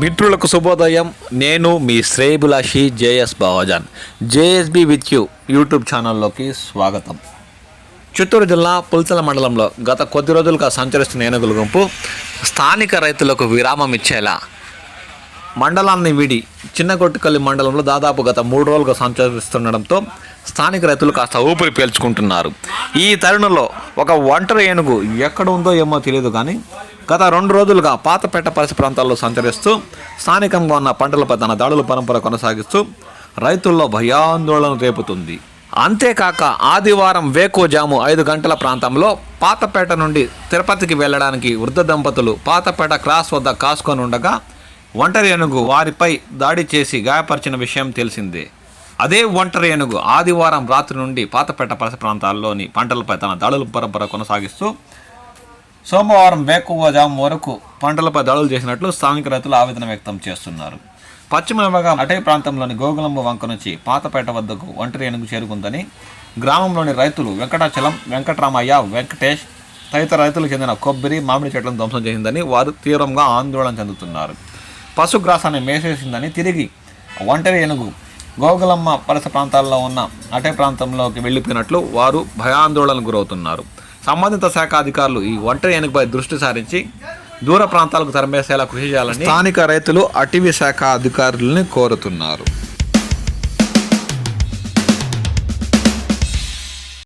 మిత్రులకు శుభోదయం. నేను మీ శ్రేయభిలాషి JS Bavajan JSB with you YouTube ఛానల్లోకి స్వాగతం. చిత్తూరు జిల్లా పుల్చల మండలంలో గత కొద్ది రోజులుగా సంచరిస్తున్న ఏనుగుల గుంపు స్థానిక రైతులకు విరామం ఇచ్చేలా మండలాన్ని వీడి చిన్నగొట్టుకల్లి మండలంలో దాదాపు గత మూడు రోజులుగా సంచరిస్తుండడంతో స్థానిక రైతులు కాస్త ఊపిరి పీల్చుకుంటున్నారు. ఈ తరుణంలో ఒక ఒంటరి ఏనుగు ఎక్కడ ఉందో ఏమో తెలియదు కానీ గత రెండు రోజులుగా పాతపేట పరిసర ప్రాంతాల్లో సంచరిస్తూ స్థానికంగా ఉన్న పంటలపై తన దాడుల పరంపర కొనసాగిస్తూ రైతుల్లో భయాందోళన రేపుతుంది. అంతేకాక ఆదివారం వేకోజాము ఐదు గంటల ప్రాంతంలో పాతపేట నుండి తిరుపతికి వెళ్ళడానికి వృద్ధ దంపతులు పాతపేట క్రాస్ వద్ద కాసుకొని ఉండగా ఒంటరి ఏనుగు వారిపై దాడి చేసి గాయపరిచిన విషయం తెలిసిందే. అదే ఒంటరి ఏనుగు ఆదివారం రాత్రి నుండి పాతపేట పరిసర ప్రాంతాల్లోని పంటలపై తన దాడుల పరంపర కొనసాగిస్తూ సోమవారం వేకువజాము వరకు పంటలపై దాడులు చేసినట్లు స్థానిక రైతులు ఆవేదన వ్యక్తం చేస్తున్నారు. పశ్చిమ విభాగం అటవీ ప్రాంతంలోని గోగులంబ వంక నుంచి పాతపేట వద్దకు ఒంటరి ఏనుగు చేరుకుందని గ్రామంలోని రైతులు వెంకటాచలం వెంకటరామయ్య వెంకటేష్ తదితర రైతులకు చెందిన కొబ్బరి మామిడి చెట్లను ధ్వంసం చేసిందని వారు తీవ్రంగా ఆందోళన చెందుతున్నారు. పశుగ్రాసాన్ని మేసేసిందని తిరిగి ఒంటరి ఏనుగు గోగులమ్మ పరిసర ప్రాంతాల్లో ఉన్న అటే ప్రాంతంలోకి వెళ్ళిపోయినట్లు వారు భయాందోళనకు గురవుతున్నారు. సంబంధిత శాఖ అధికారులు ఈ ఒంటరి ఎన్నికపై దృష్టి సారించి దూర ప్రాంతాలకు తరమేసేలా కృషి చేయాలని స్థానిక రైతులు అటవీ శాఖ అధికారులని కోరుతున్నారు.